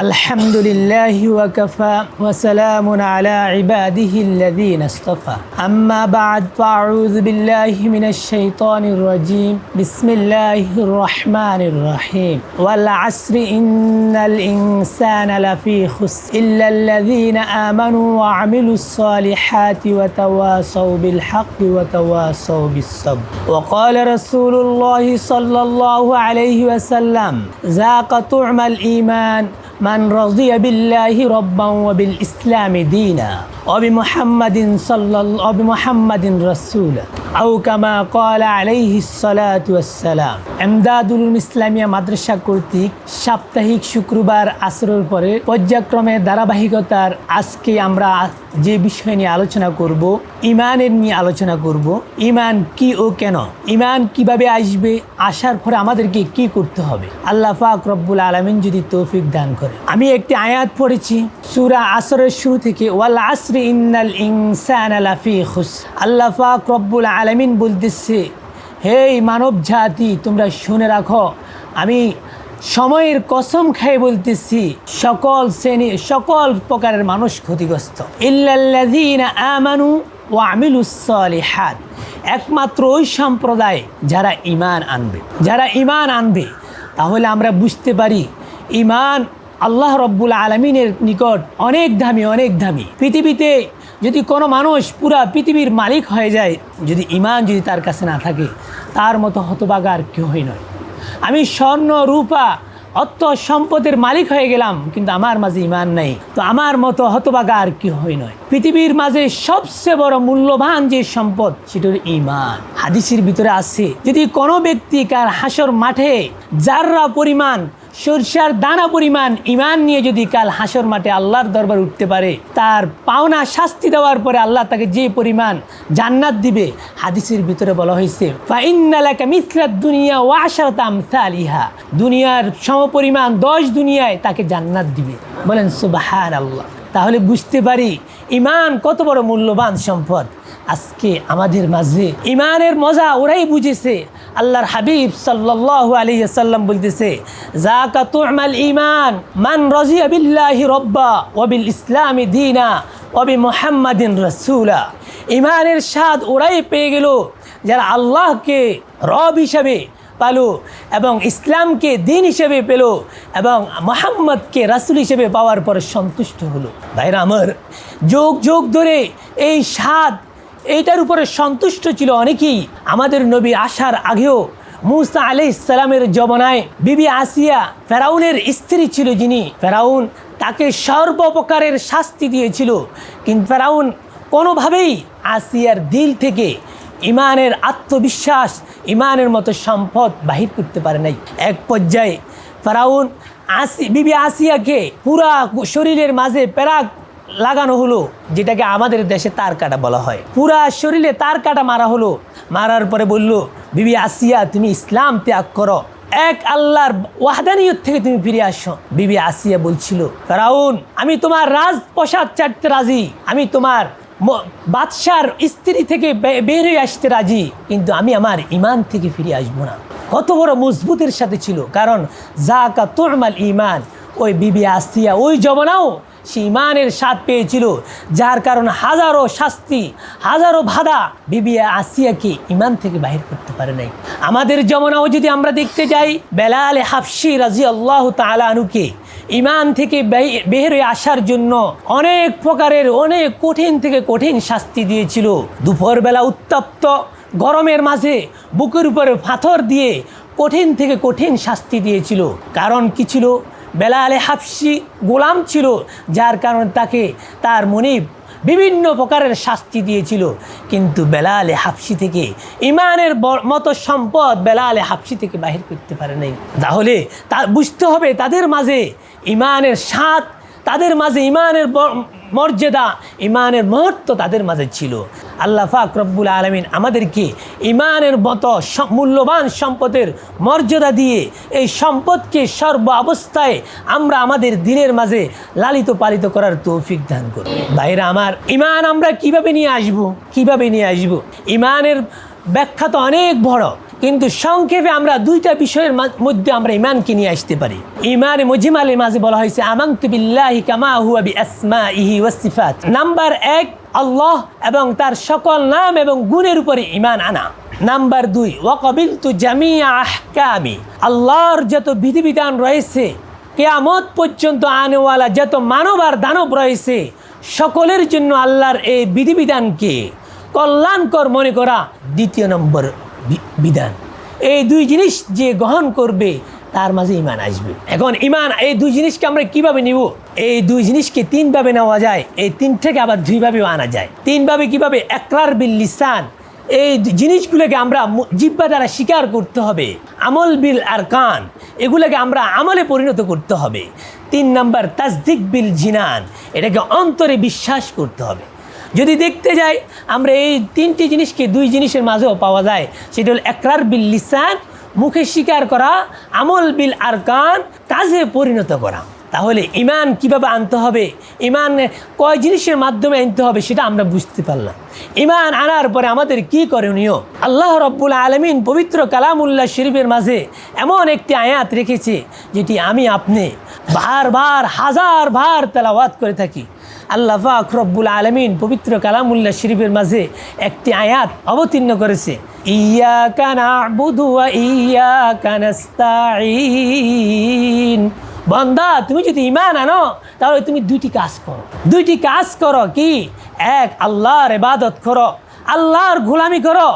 الحمد لله وكفى وسلام على عباده الذين اصطفى. أما بعد فأعوذ بالله من الشيطان الرجيم. بسم الله الرحمن الرحيم. والعصر إن الإنسان لفي خسر. إلا الذين آمنوا وعملوا الصالحات وتواصوا بالحق وتواصوا بالصبر. وقال رسول الله صلى الله عليه وسلم ذاق طعم الإيمان من رضي بالله ربا وبالإسلام دينا. অবি মোহাম্মদিন সাল্লাল, অবি মোহাম্মদিন রসুল আউকামা কলা আলাইহি সালাতাম এমদাদুল ইসলামিয়া মাদ্রাসা কর্তৃক সাপ্তাহিক শুক্রবার আসরের পরে পর্যায়ক্রমে ধারাবাহিকতার আজকে আমরা যে বিষয় নিয়ে আলোচনা করব, ইমানের নিয়ে আলোচনা করব, ইমান কি ও কেন, ইমান কীভাবে আসবে, আসার পরে আমাদেরকে কি করতে হবে, আল্লাহ পাক রব্বুল আলমিন যদি তৌফিক দান করে আমি একটি আয়াত পড়েছি, সুরা আসরের শুরু থেকে ওয়াল্লা আসর ইন্নাল ইনসান খুস আল্লাহ রব্বুল আলমিন বলতেছে হেই মানব জাতি, তোমরা শুনে রাখো, আমি সময়ের কসম খাই বলতেছি, সকল শ্রেণি, সকল প্রকারের মানুষ ক্ষতিগ্রস্ত। আমানু ওয়া আমিলুস সালিহাত। একমাত্র ওই সম্প্রদায় যারা ইমান আনবে। যারা ইমান আনবে, তাহলে আমরা বুঝতে পারি, ঈমান আল্লাহ রব্বুল আলমিনের নিকট অনেক দামি অনেক দামি। পৃথিবীতে যদি কোনো মানুষ পুরা পৃথিবীর মালিক হয়ে যায়, যদি ইমান যদি তার কাছে না থাকে, তার মতো হতবাগার কেউই নয়। আমি স্বর্ণ, রূপা, অর্থ, সম্পদের মালিক হয়ে গেলাম, কিন্তু আমার মাঝে ইমান নেই, তো আমার মতো হতবাগা আর কি হয় নয়। পৃথিবীর মাঝে সবচেয়ে বড় মূল্যবান যে সম্পদ সেটার ইমান হাদিসের ভিতরে আছে, যদি কোনো ব্যক্তি কার হাসর মাঠে যাররা পরিমাণ সরষার দানা পরিমাণ ইমান নিয়ে যদি কাল হাসর মাঠে আল্লাহর দরবার উঠতে পারে, তার পাওনা শাস্তি দেওয়ার পরে আল্লাহ তাকে যে পরিমাণ জান্নাত দিবে, হাদিসের ভিতরে বলা হয়েছে দুনিয়া আমসালিহা দুনিয়ার সমপরিমাণ দশ দুনিয়ায় তাকে জান্নাত দিবে। বলেন সুবাহার আল্লাহ তাহলে বুঝতে পারি ইমান কত বড় মূল্যবান সম্পদ। আজকে আমাদের মাঝে ইমানের মজা ওরাই বুঝেছে। আল্লাহর হাবিব সাল্লাল্লাহু আলাইহি সাল্লাম বলতেছে জাকা তুমাল ইমান মান রাজিয়া আবিল্লাহি রব্বা ওয়া বিল ইসলামি দীনা ওয়া বি মুহাম্মাদিন রাসূলা। ইমানের স্বাদ ওরাই পেয়ে গেল, যারা আল্লাহকে রব হিসাবে পালো এবং ইসলামকে দিন হিসেবে পেল এবং মোহাম্মদকে রাসুল হিসেবে পাওয়ার পর সন্তুষ্ট হলো। ভাইরা আমার, যোগ যোগ ধরে এই স্বাদ এইটার উপরে সন্তুষ্ট ছিল অনেকেই। আমাদের নবী আসার আগেও মুসা আলি ইসলামের জবনায় বিবি আসিয়া ফেরাউনের স্ত্রী ছিল যিনি। ফেরাউন তাকে সর্বপ্রকারের শাস্তি দিয়েছিল। কিন্তু ফেরাউন কোনোভাবেই আসিয়ার দিল থেকে ইমানের আত্মবিশ্বাস, ইমানের মতো সম্পদ বাহির করতে পারে নাই। এক পর্যায়ে ফেরাউন আসি বিবি আসিয়াকে পুরা শরীরের মাঝে প্যারাক লাগানো হলো, যেটাকে আমাদের দেশে তার কাটা বলা হয়। পুরা শরীরে তার কাটা মারা হলো, মারার পরে বলল, বিবি আসিয়া, তুমি ইসলাম ত্যাগ করো। এক আল্লাহর ওয়াহদানিয়ত থেকে তুমি ফিরে আসো। বিবি আসিয়া বলছিল, ফেরাউন, আমি তোমার রাজ প্রসাদ চাটতে রাজি। আমি তোমার বাদশার স্ত্রী থেকে বের হয়ে আসতে রাজি। কিন্তু আমি আমার ইমান থেকে ফিরে আসব না। কত বড় মজবুতের সাথে ছিল, কারণ জাকা তোরমাল ইমান ওই বিবি আসিয়া ওই জমানাও সে ইমানের স্বাদ পেয়েছিল, যার কারণ হাজারো শাস্তি, হাজারো বাধা বিবি আসিয়াকে ইমান থেকে বাহির করতে পারে নাই। আমাদের জমানাও যদি আমরা দেখতে যাই বেলাল হাফসি রাজি আল্লাহ তালানুকে ইমান থেকে বের আসার জন্য অনেক প্রকারের, অনেক কঠিন থেকে কঠিন শাস্তি দিয়েছিল। দুপুরবেলা উত্তপ্ত, গরমের মাঝে বুকের উপরে পাথর দিয়ে কঠিন থেকে কঠিন শাস্তি দিয়েছিল। কারণ কি ছিল? বেলালে হাফসি গোলাম ছিল, যার কারণে তাকে তার মনিব বিভিন্ন প্রকারের শাস্তি দিয়েছিল। কিন্তু বেলা আলে হাফসি থেকে ইমানের মতো সম্পদ বেলা আলে হাফসি থেকে বাহির করতে পারে নাই। তাহলে তা বুঝতে হবে তাদের মাঝে ইমানের স্বাদ, তাদের মাঝে ইমানের মর্যাদা, ইমানের মহত্ব তাদের মাঝে ছিল। আল্লাহ ফাক রব্বুল আলমিন আমাদেরকে ইমানের মতো মূল্যবান সম্পদের মর্যাদা দিয়ে এই সম্পদকে সর্ব অবস্থায় আমরা আমাদের দিনের মাঝে লালিত পালিত করার তৌফিক দান করি ভাইরা, আমার ইমান আমরা কীভাবে নিয়ে আসব? কীভাবে নিয়ে আসব? ইমানের ব্যাখ্যা তো অনেক বড়। কিন্তু সংক্ষেপে আমরা দুইটা বিষয়ের মধ্যে আমরা ইমানকে নিয়ে আসতে পারি। ইমান মজিমালের মাঝে বলা হয়েছে, আমান্তু বিল্লাহি কামা হুয়া বি আসমাইহি ওয়াস সিফাত। নাম্বার এক, আল্লাহ এবং তার সকল নাম এবং গুণের উপরে ইমান আনা। নাম্বার দুই ওয়াকবিল তু জামিয়া আহকামি। আল্লাহর যত বিধিবিধান রয়েছে, কেয়ামত পর্যন্ত আনেওয়ালা যত মানব আর দানব রয়েছে, সকলের জন্য আল্লাহর এই বিধিবিধানকে কল্যাণকর মনে করা দ্বিতীয় নম্বর। বিধান। এই দুই জিনিস যে গ্রহণ করবে, তার মাঝে ইমান আসবে। এখন ইমান এই দুই জিনিসকে আমরা কীভাবে নিব? এই দুই জিনিসকে তিনভাবে নেওয়া যায়। এই তিন থেকে আবার দুইভাবেও আনা যায়। তিনভাবে কীভাবে? একরার বিল লিসান। এই জিনিসগুলোকে আমরা জিব্বা দ্বারা স্বীকার করতে হবে। আমল বিল আর কান এগুলোকে আমরা আমলে পরিণত করতে হবে। তিন নাম্বার, তাসদিক বিল জিনান, এটাকে অন্তরে বিশ্বাস করতে হবে। যদি দেখতে যাই, আমরা এই তিনটি জিনিসকে দুই জিনিসের মাঝেও পাওয়া যায়। সেটা হল একরার বিল লিসান, মুখে স্বীকার করা, আমল বিল আর কান কাজে পরিণত করা। তাহলে ইমান কীভাবে আনতে হবে? ইমান কয় জিনিসের মাধ্যমে আনতে হবে সেটা আমরা বুঝতে পারলাম। ইমান আনার পরে আমাদের কি করণীয়? আল্লাহ রব্বুল আলমিন পবিত্র কালামুল্লাহ শরীফের মাঝে এমন একটি আয়াত রেখেছে, যেটি আমি আপনি বারবার, হাজার বার তেলাওয়াত করে থাকি। আল্লাহ পাক রব্বুল আলমিন পবিত্র কালামুল্লাহ শরীফের মাঝে একটি আয়াত অবতীর্ণ করেছে। ইয়া কানা ইয়া কানাস্তাইন বন্দা, তুমি যদি ইমান আনো, তাহলে তুমি দুইটি কাজ করো। দুইটি কাজ করো কি? এক, আল্লাহর ইবাদত করো, আল্লাহর গোলামি করো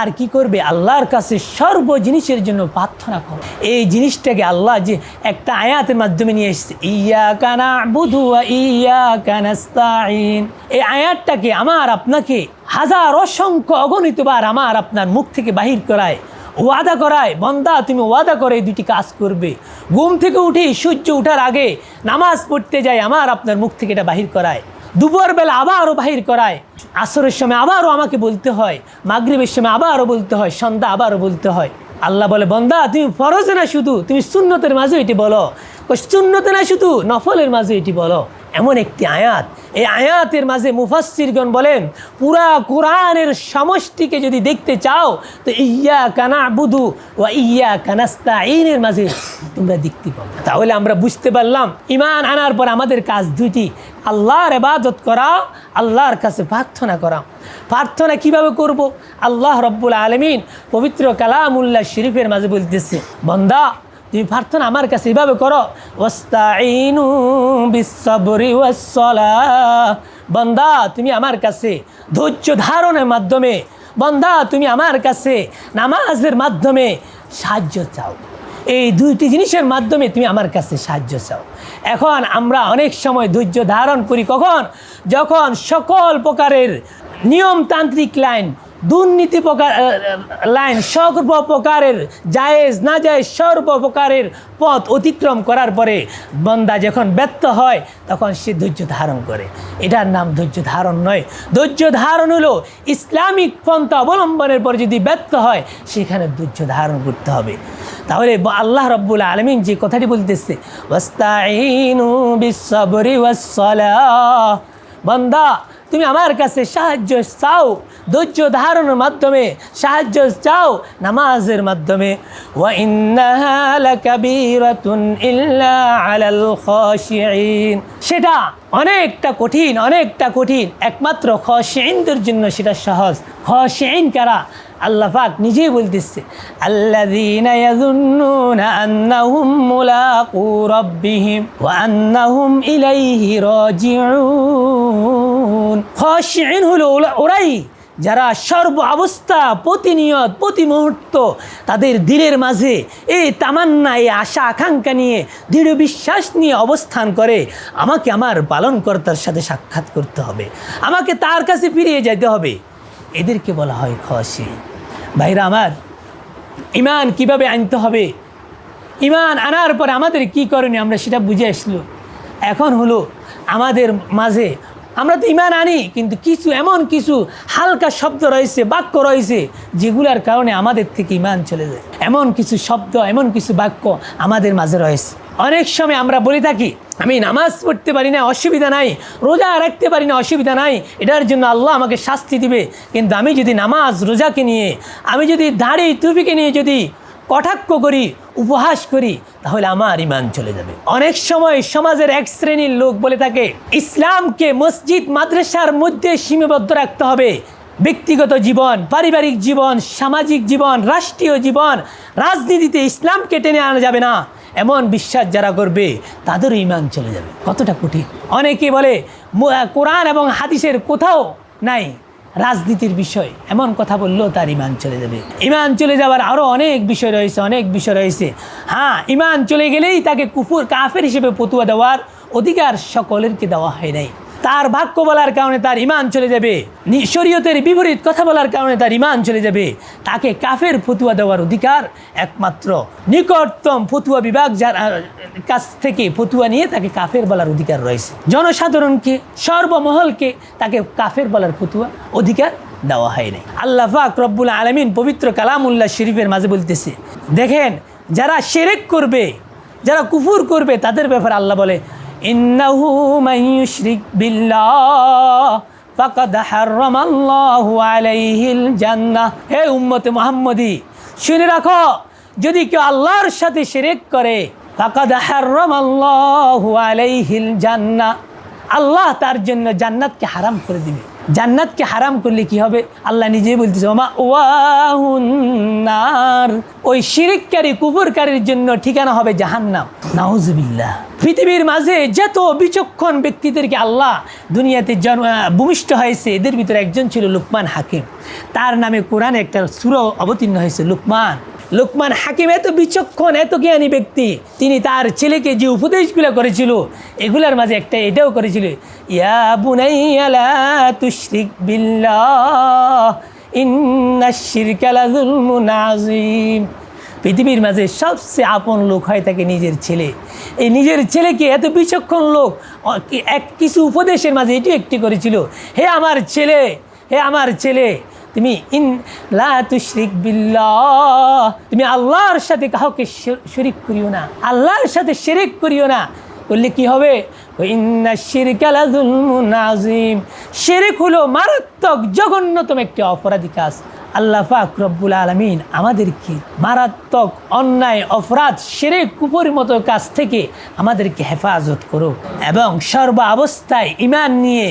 আর কি করবে? আল্লাহর কাছে সর্ব জিনিসের জন্য প্রার্থনা করো। এই জিনিসটাকে আল্লাহ যে একটা আয়াতের মাধ্যমে নিয়ে এসেছে ইয়া কানা বুধু ইয়া কানাস্তাইন এই আয়াতটাকে আমার আপনাকে হাজার অসংখ্য অগণিতবার আমার আপনার মুখ থেকে বাহির করায়, ওয়াদা করায়, বন্দা, তুমি ওয়াদা করে দুটি কাজ করবে। ঘুম থেকে উঠে সূর্য ওঠার আগে নামাজ পড়তে যাই আমার আপনার মুখ থেকে এটা বাহির করায়। দুপুরবেলা আবারও বাহির করায়। আসরের সময় আবারও আমাকে বলতে হয়, মাগরীবের সময় আবারও বলতে হয়, সন্ধ্যা আবারও বলতে হয়। আল্লাহ বলে, বন্দা, তুমি ফরজে না শুধু, তুমি শূন্যতের মাঝে এটি বলো। শূন্যতে না শুধু, নফলের মাঝে এটি বলো। এমন একটি আয়াত। এই আয়াতের মাঝে মুফাসিরগণ বলেন, পুরা কোরআনের সমষ্টিকে যদি দেখতে চাও, তো ইয়া কানা বুধু ও ইয়া কানাস্তা এইনের মাঝে তোমরা দেখতে পাবো তাহলে আমরা বুঝতে পারলাম ইমান আনার পর আমাদের কাজ দুইটি, আল্লাহর এবাদত করা, আল্লাহর কাছে প্রার্থনা করা। প্রার্থনা কীভাবে করব? আল্লাহ রব্বুল আলমিন পবিত্র কালামুল্লাহ শরীফের মাঝে বলতেছে, বন্দা তুমি প্রার্থনা আমার কাছে এভাবে করো। ওস্তাইনু বিশ্বরি ওয়াসসালাহ। বন্দা, তুমি আমার কাছে ধৈর্য ধারণের মাধ্যমে, বন্দা, তুমি আমার কাছে নামাজের মাধ্যমে সাহায্য চাও। এই দুইটি জিনিসের মাধ্যমে তুমি আমার কাছে সাহায্য চাও। এখন আমরা অনেক সময় ধৈর্য ধারণ করি কখন? যখন সকল প্রকারের নিয়মতান্ত্রিক লাইন দুর্নীতি প্রকার লাইন সর্ব প্রকারের জায়েজ না জায়েজ সর্ব প্রকারের পথ অতিক্রম করার পরে বন্দা যখন ব্যর্থ হয়, তখন সে ধৈর্য ধারণ করে। এটার নাম ধৈর্য ধারণ নয়। ধৈর্য ধারণ হলো ইসলামিক পন্থা অবলম্বনের পর যদি ব্যর্থ হয়, সেখানে ধৈর্য ধারণ করতে হবে। তাহলে আল্লাহ রব্বুল আলমিন যে কথাটি বলতেছে ওয়াস্তাইনু বিশ্বরি ওয়াসসালাহ বান্দা তুমি আমার কাছে সাহায্য চাও, ধৈর্য ধারণের মাধ্যমে সাহায্য চাও নামাজের মাধ্যমে। ইন্নাহা লাকাবীরাতুন ইল্লা আলাল খাশিঈন। সেটা অনেকটা কঠিন অনেকটা কঠিন। একমাত্র খসেইনদের জন্য সেটা সহজ। খসেইন কারা? আল্লাহ পাক নিজেই বলতেছে, আল্লাযীনা হলো ওরাই যারা সর্ব অবস্থা, প্রতিনিয়ত প্রতি মুহূর্ত তাদের দিলের মাঝে এই তামান্না এই আশা, আকাঙ্ক্ষা নিয়ে দৃঢ় বিশ্বাস নিয়ে অবস্থান করে, আমাকে আমার পালনকর্তার সাথে সাক্ষাৎ করতে হবে। আমাকে তার কাছে ফিরিয়ে যেতে হবে। এদেরকে বলা হয় খসি। ভাইরা আমার, ইমান কীভাবে আনতে হবে? ইমান আনার পরে আমাদের কি করণীয়? আমরা সেটা বুঝে আসলো। এখন হলো আমাদের মাঝে আমরা তো ইমান আনি, কিন্তু কিছু এমন কিছু হালকা শব্দ রয়েছে, বাক্য রয়েছে, যেগুলোর কারণে আমাদের থেকে ইমান চলে যায়। এমন কিছু শব্দ, এমন কিছু বাক্য আমাদের মাঝে রয়েছে। অনেক সময় আমরা বলে থাকি, আমি নামাজ পড়তে পারি না, অসুবিধা নাই, রোজা রাখতে পারি না, অসুবিধা নাই, এটার জন্য আল্লাহ আমাকে শাস্তি দিবে। কিন্তু আমি যদি নামাজ, রোজাকে নিয়ে, আমি যদি দাড়ি টুপিকে নিয়ে যদি কটাক্ষ করি, উপহাস করি তাহলে আমার ইমান চলে যাবে। অনেক সময় সমাজের এক শ্রেণির লোক বলে থাকে, ইসলামকে মসজিদ, মাদ্রাসার মধ্যে সীমাবদ্ধ রাখতে হবে। ব্যক্তিগত জীবন, পারিবারিক জীবন, সামাজিক জীবন, রাষ্ট্রীয় জীবন, রাজনীতিতে ইসলামকে টেনে আনা যাবে না। এমন বিশ্বাস যারা করবে তাদেরও ইমান চলে যাবে। কতটা কঠিন। অনেকে বলে কোরআন এবং হাদিসের কোথাও নাই। রাজনীতির বিষয়। এমন কথা বললেও তার ইমান চলে যাবে। ইমান চলে যাওয়ার আরও অনেক বিষয় রয়েছে, অনেক বিষয় রয়েছে। হ্যাঁ ইমান চলে গেলেই তাকে কুফুর কাফের হিসেবে পতুয়া দেওয়ার অধিকার সকলেরকে দেওয়া হয় নাই। তার বাক্য বলার কারণে তার ইমান চলে যাবে। শরীয়তের বিপরীত কথা বলার কারণে তার ইমান চলে যাবে। তাকে কাফের ফতুয়া দেওয়ার অধিকার একমাত্র নিকটতম ফতুয়া বিভাগ যার কাছ থেকে ফতুয়া নিয়ে তাকে কাফের বলার অধিকার রয়েছে। জনসাধারণকে, সর্বমহলকে তাকে কাফের বলার ফতুয়া অধিকার দেওয়া হয় নাই। আল্লাহ পাক রব্বুল আলমিন পবিত্র কালামুল্লাহ শরীফের মাঝে বলতেছে, দেখেন, যারা সেরেক করবে, যারা কুফুর করবে, তাদের ব্যাপারে আল্লাহ বলে ইন্নাহু ইউশরিক বিল্লাহ, ফাকাদ হারামাল্লাহু আলাইহিল জান্নাহ। হে উম্মতে মুহাম্মদি, শুনে রাখো, যদি কেউ আল্লাহর সাথে শিরক করে, ফাকাদ হারামাল্লাহু আলাইহিল জান্নাহ, আল্লাহ তার জন্য জান্নাতকে হারাম করে দিবে। জান্নাতকে হারাম করলে কি হবে? আল্লাহ নিজেই বলতেছে, ওমা ওয়াহুন্নার ওই শিরিককারী কুবুরকারীর জন্য ঠিকানা হবে জাহান্নাম। নাউজুবিল্লাহ। পৃথিবীর মাঝে যত বিচক্ষণ ব্যক্তিদেরকে আল্লাহ দুনিয়াতে জন্ম ভূমিষ্ঠ হয়েছে, এদের ভিতরে একজন ছিল লুকমান হাকিম। তার নামে কোরআনে একটা সুর অবতীর্ণ হয়েছে, লুকমান। লোকমান হাকিম এত বিচক্ষণ, এত জ্ঞানী ব্যক্তি। তিনি তার ছেলেকে যে উপদেশগুলো করেছিল, এগুলার মাঝে একটা এটাও করেছিল, ইয়া বুনাইয়া লা তুশরিক বিল্লাহ, ইন্না শিরকা লাযুলমুন আযীম। পৃথিবীর মাঝে সবচেয়ে আপন লোক হয় তাকে নিজের ছেলে। এই নিজের ছেলেকে এত বিচক্ষণ লোক এক কিছু উপদেশের মাঝে এটি একটি করেছিল, হে আমার ছেলে, হে আমার ছেলে তুমি ইন লা বিল্লাহ। তুমি আল্লাহর সাথে কাউকে শরিক করিও না। আল্লাহর সাথে শিরিক করিও না। করলে কি হবে? ইন্না শিরকা শিরিক হলো মারাত্মক জঘন্যতম একটি অপরাধী কাজ। আল্লাহ পাক রব্বুল আলমিন আমাদেরকে মারাত্মক অন্যায়, অপরাধ সেরে কুপুর মতো কাজ থেকে আমাদেরকে হেফাজত করো এবং সর্ব অবস্থায় ইমান নিয়ে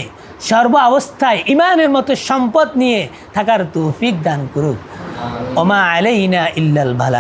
সর্ব অবস্থায় ইমানের মতো সম্পদ নিয়ে থাকার তৌফিক দান করুক। ওমা আলাইনা ইল্লাল ভালা